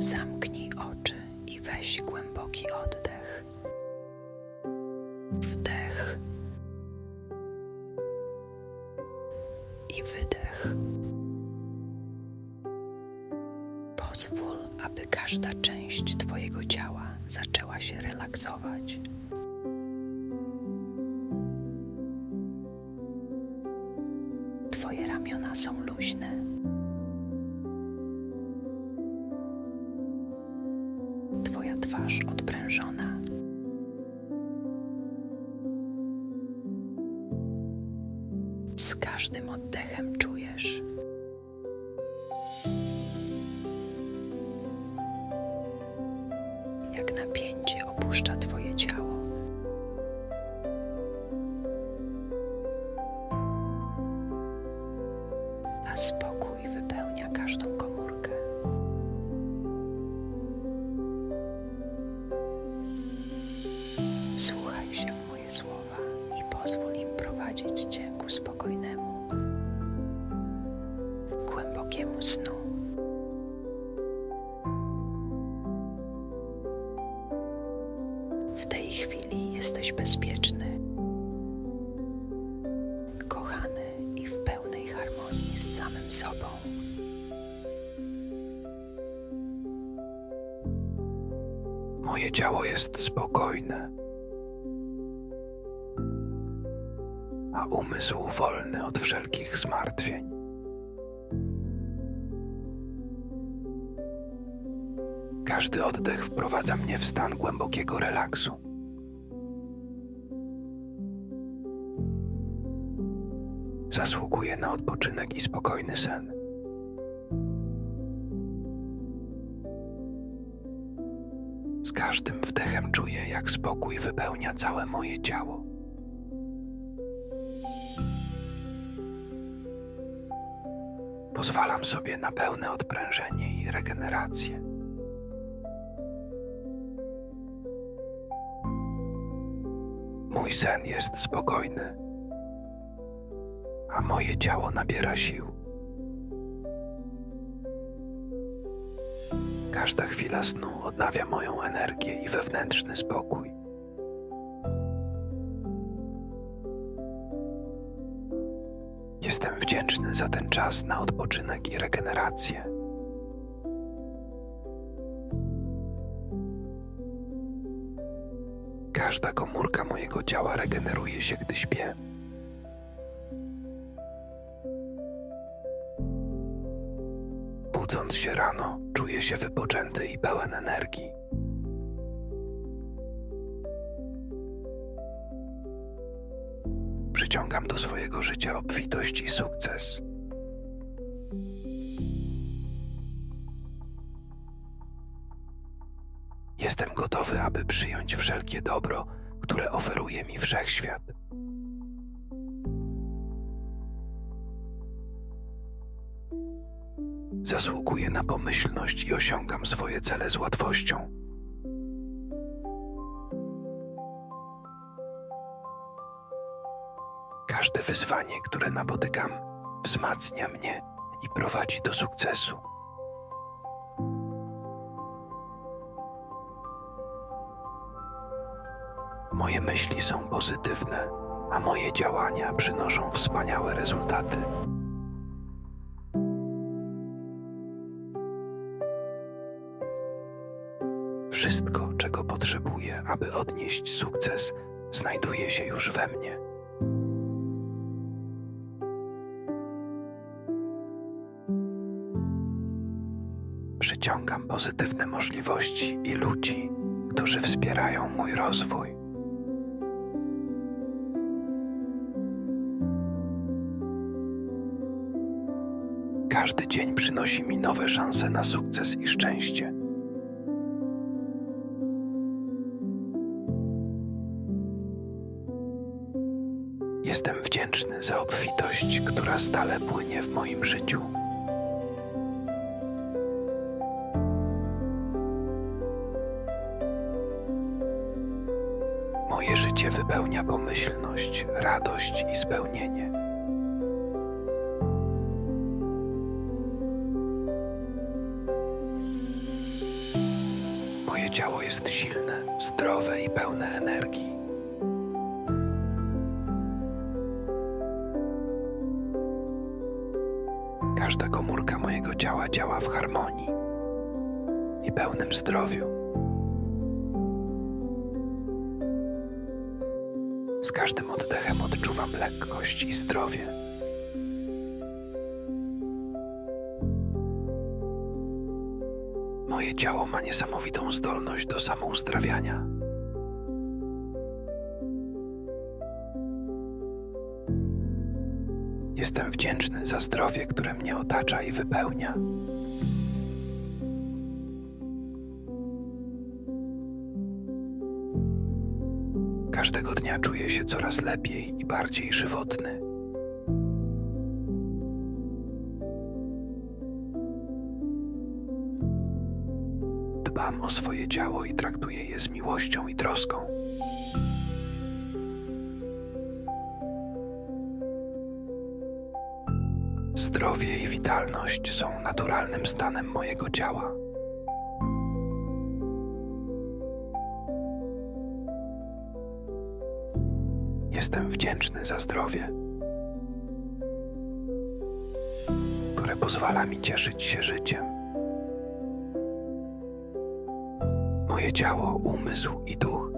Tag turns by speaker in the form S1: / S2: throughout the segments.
S1: Zamknij oczy i weź głęboki oddech. Wdech i wydech. Pozwól, aby każda część Twojego ciała zaczęła się relaksować. Twarz odprężona. Z każdym oddechem czujesz, jak napięcie opuszcza Twoje ciało. W tej chwili jesteś bezpieczny, kochany i w pełnej harmonii z samym sobą.
S2: Moje ciało jest spokojne, a umysł wolny od wszelkich zmartwień. Każdy oddech wprowadza mnie w stan głębokiego relaksu. Zasługuję na odpoczynek i spokojny sen. Z każdym wdechem czuję, jak spokój wypełnia całe moje ciało. Pozwalam sobie na pełne odprężenie i regenerację. Mój sen jest spokojny, a moje ciało nabiera sił. Każda chwila snu odnawia moją energię i wewnętrzny spokój. Jestem wdzięczny za ten czas na odpoczynek i regenerację. Każda komórka mojego ciała regeneruje się, gdy śpię. Budząc się rano, czuję się wypoczęty i pełen energii. Przyciągam do swojego życia obfitość i sukces. Jestem gotowy, aby przyjąć wszelkie dobro, które oferuje mi wszechświat. Zasługuję na pomyślność i osiągam swoje cele z łatwością. Każde wyzwanie, które napotykam, wzmacnia mnie i prowadzi do sukcesu. Myśli są pozytywne, a moje działania przynoszą wspaniałe rezultaty. Wszystko, czego potrzebuję, aby odnieść sukces, znajduje się już we mnie. Przyciągam pozytywne możliwości i ludzi, którzy wspierają mój rozwój. Każdy dzień przynosi mi nowe szanse na sukces i szczęście. Jestem wdzięczny za obfitość, która stale płynie w moim życiu. Moje życie wypełnia pomyślność, radość i spełnienie. Moje ciało jest silne, zdrowe i pełne energii. Każda komórka mojego ciała działa w harmonii i pełnym zdrowiu. Z każdym oddechem odczuwam lekkość i zdrowie. Moje ciało ma niesamowitą zdolność do samouzdrawiania. Jestem wdzięczny za zdrowie, które mnie otacza i wypełnia. Każdego dnia czuję się coraz lepiej i bardziej żywotny. Dbam o swoje ciało i traktuję je z miłością i troską. Zdrowie i witalność są naturalnym stanem mojego ciała. Jestem wdzięczny za zdrowie, które pozwala mi cieszyć się życiem. Moje ciało, umysł i duch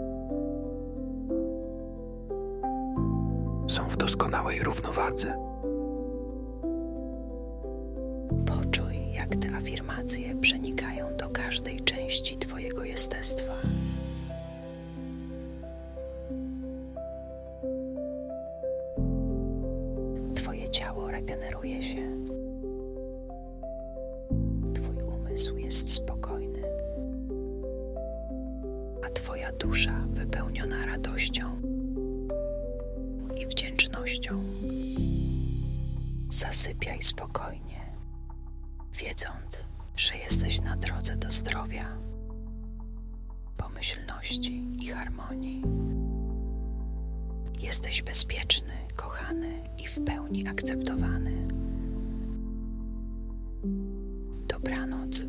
S2: są w doskonałej równowadze.
S1: Poczuj, jak te afirmacje przenikają do każdej części Twojego jestestwa. Twoje ciało regeneruje się. Twój umysł jest spokojny, dusza wypełniona radością i wdzięcznością. Zasypiaj spokojnie, wiedząc, że jesteś na drodze do zdrowia, pomyślności i harmonii. Jesteś bezpieczny, kochany i w pełni akceptowany. Dobranoc.